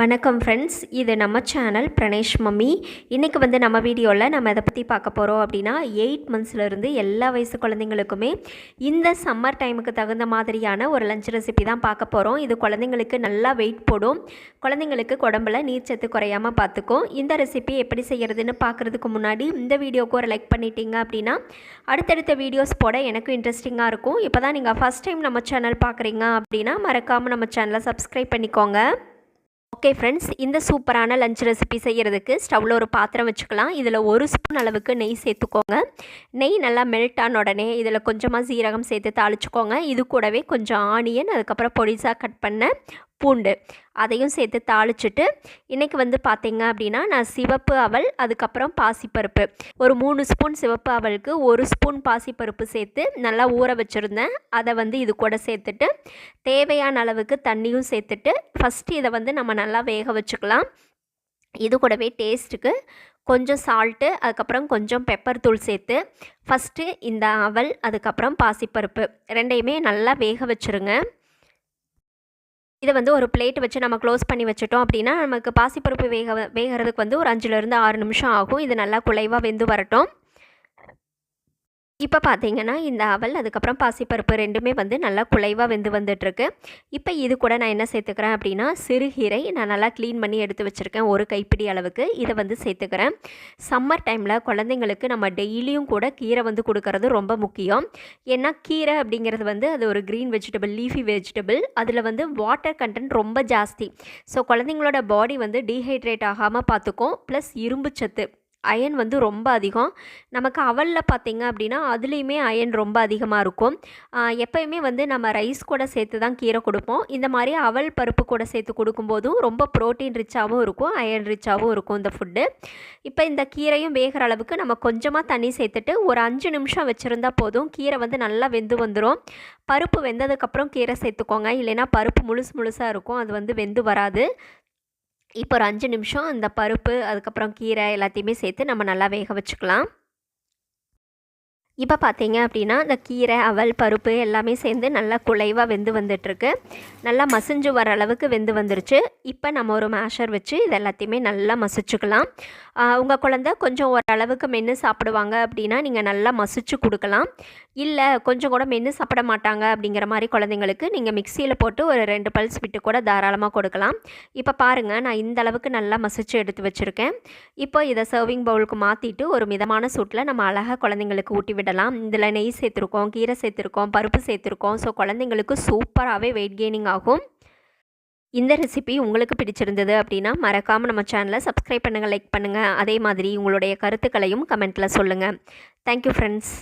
வணக்கம் ஃப்ரெண்ட்ஸ் இது நம்ம சேனல் பிரணேஷ் மம்மி. இன்றைக்கி வந்து நம்ம வீடியோவில் நம்ம இதை பற்றி பார்க்க போகிறோம் அப்படின்னா எயிட் மந்த்ஸ்லேருந்து எல்லா வயசு குழந்தைங்களுக்குமே இந்த சம்மர் டைமுக்கு தகுந்த மாதிரியான ஒரு லஞ்ச் ரெசிபி தான் பார்க்க போகிறோம் இது குழந்தைங்களுக்கு நல்லா வெயிட் போடும். குழந்தைங்களுக்கு உடம்புல நீர்ச்சத்து குறையாமல் பார்த்துக்கும். இந்த ரெசிபி எப்படி செய்கிறதுன்னு பார்க்குறதுக்கு முன்னாடி இந்த வீடியோக்கு ஒரு லைக் பண்ணிட்டீங்க அப்படின்னா அடுத்தடுத்த வீடியோஸ் போட எனக்கும் இன்ட்ரெஸ்டிங்காக இருக்கும். இப்போ தான் நீங்கள் ஃபஸ்ட் டைம் நம்ம சேனல் பார்க்குறீங்க அப்படின்னா மறக்காமல் நம்ம சேனலை சப்ஸ்கிரைப் பண்ணிக்கோங்க. ஓகே ஃப்ரெண்ட்ஸ் இந்த சூப்பரான லஞ்ச் ரெசிபி செய்கிறதுக்கு ஸ்டவ்வில் ஒரு பாத்திரம் வச்சுக்கலாம். இதில் ஒரு ஸ்பூன் அளவுக்கு நெய் சேர்த்துக்கோங்க. நெய் நல்லா மெல்ட் ஆன உடனே இதில் கொஞ்சமாக சீரகம் சேர்த்து தாளிச்சுக்கோங்க. இது கூடவே கொஞ்சம் ஆனியன் அதுக்கப்புறம் பொடிசாக கட் பண்ண பூண்டு அதையும் சேர்த்து தாளிச்சிட்டு இன்றைக்கி வந்து பார்த்திங்க அப்படின்னா நான் சிவப்பு அவல் அதுக்கப்புறம் பாசிப்பருப்பு. ஒரு மூணு ஸ்பூன் சிவப்பு அவலுக்கு ஒரு ஸ்பூன் பாசிப்பருப்பு சேர்த்து நல்லா ஊற வச்சுருந்தேன். அதை வந்து இது கூட சேர்த்துட்டு தேவையான அளவுக்கு தண்ணியும் சேர்த்துட்டு ஃபஸ்ட்டு இதை வந்து நம்ம நல்லா வேக வச்சுக்கலாம். இது கூடவே டேஸ்ட்டுக்கு கொஞ்சம் சால்ட்டு அதுக்கப்புறம் கொஞ்சம் பெப்பர் தூள் சேர்த்து ஃபஸ்ட்டு இந்த அவல் அதுக்கப்புறம் பாசிப்பருப்பு. ரெண்டையுமே நல்லா வேக வச்சுருங்க. இதை வந்து ஒரு பிளேட் வச்சு நம்ம க்ளோஸ் பண்ணி வச்சுட்டோம் அப்படின்னா நமக்கு பாசிப்பருப்பு வேக வேகிறதுக்கு வந்து ஒரு அஞ்சுலேருந்து ஆறு நிமிஷம் ஆகும். இது நல்லா குலைவாக வெந்து வரட்டும். இப்போ பார்த்தீங்கன்னா இந்த அவல் அதுக்கப்புறம் பாசிப்பருப்பு ரெண்டுமே வந்து நல்லா குலைவாக வெந்து வந்துட்டுருக்கு. இப்போ இது கூட நான் என்ன சேர்த்துக்கிறேன் அப்படின்னா சிறுகீரை நான் நல்லா க்ளீன் பண்ணி எடுத்து வச்சுருக்கேன் ஒரு கைப்பிடி அளவுக்கு. இதை வந்து சேர்த்துக்கிறேன். சம்மர் டைமில் குழந்தைங்களுக்கு நம்ம டெய்லியும் கூட கீரை வந்து கொடுக்கறது ரொம்ப முக்கியம். ஏன்னா கீரை அப்படிங்கிறது வந்து அது ஒரு க்ரீன் வெஜிடபிள் லீஃபி வெஜிடபிள் அதில் வந்து வாட்டர் கண்டென்ட் ரொம்ப ஜாஸ்தி. ஸோ குழந்தைங்களோட பாடி வந்து டீஹைட்ரேட் ஆகாமல் பார்த்துக்கும் ப்ளஸ் இரும்பு சத்து அயன் வந்து ரொம்ப அதிகம். நமக்கு அவலில் பார்த்திங்க அப்படின்னா அதுலேயுமே அயன் ரொம்ப அதிகமாக இருக்கும். எப்போயுமே வந்து நம்ம ரைஸ் கூட சேர்த்து தான் கீரை கொடுப்போம். இந்த மாதிரி அவல் பருப்பு கூட சேர்த்து கொடுக்கும்போதும் ரொம்ப ப்ரோட்டீன் ரிச்சாகவும் இருக்கும் அயன் ரிச்சாகவும் இருக்கும் இந்த ஃபுட்டு இப்போ இந்த கீரையும் வேகிற அளவுக்கு நம்ம கொஞ்சமாக தண்ணி சேர்த்துட்டு ஒரு அஞ்சு நிமிஷம் வச்சுருந்தா போதும். கீரை வந்து நல்லா வெந்து வந்துடும் பருப்பு வெந்ததுக்கப்புறம் கீரை சேர்த்துக்கோங்க. இல்லைன்னா பருப்பு முழுசு முழுசாக இருக்கும். அது வந்து வெந்து வராது. இப்போ ஒரு அஞ்சு நிமிஷம் அந்த பருப்பு அதுக்கப்புறம் கீரை எல்லாத்தையுமே சேர்த்து நம்ம நல்லா வேக வச்சுக்கலாம். இப்போ பார்த்தீங்க அப்படின்னா இந்த கீரை அவல் பருப்பு எல்லாமே சேர்ந்து நல்லா குலைவாக வெந்து வந்துட்டுருக்கு. நல்லா மசிஞ்சு வர அளவுக்கு வெந்து வந்துருச்சு. இப்போ நம்ம ஒரு மேஷர் வச்சு இது எல்லாத்தையுமே நல்லா மசிச்சுக்கலாம். உங்கள் குழந்த கொஞ்சம் ஓரளவுக்கு மென்று சாப்பிடுவாங்க அப்படின்னா நீங்கள் நல்லா மசிச்சு கொடுக்கலாம். இல்லை கொஞ்சம் கூட மென்று சாப்பிட மாட்டாங்க அப்படிங்கிற மாதிரி குழந்தைங்களுக்கு நீங்கள் மிக்சியில் போட்டு ஒரு ரெண்டு பல்ஸ் விட்டு கூட தாராளமாக கொடுக்கலாம். இப்போ பாருங்கள் நான் இந்த அளவுக்கு நல்லா மசிச்சு எடுத்து வச்சுருக்கேன். இப்போ இதை சர்விங் பவுலுக்கு மாற்றிட்டு ஒரு மிதமான சூட்டில் நம்ம அழகாக குழந்தைங்களுக்கு ஊட்டி சாப்பிடலாம். இதில் நெய் சேர்த்துருக்கோம் கீரை சேர்த்துருக்கோம் பருப்பு சேர்த்துருக்கோம். ஸோ குழந்தைங்களுக்கு சூப்பராகவே வெயிட் கெய்னிங் ஆகும். இந்த ரெசிபி உங்களுக்கு பிடிச்சிருந்தது அப்படின்னா மறக்காமல் நம்ம சேனலை சப்ஸ்கிரைப் பண்ணுங்கள் லைக் பண்ணுங்கள் அதே மாதிரி உங்களுடைய கருத்துக்களையும் கமெண்ட்டில் சொல்லுங்கள் தேங்க்யூ ஃப்ரெண்ட்ஸ்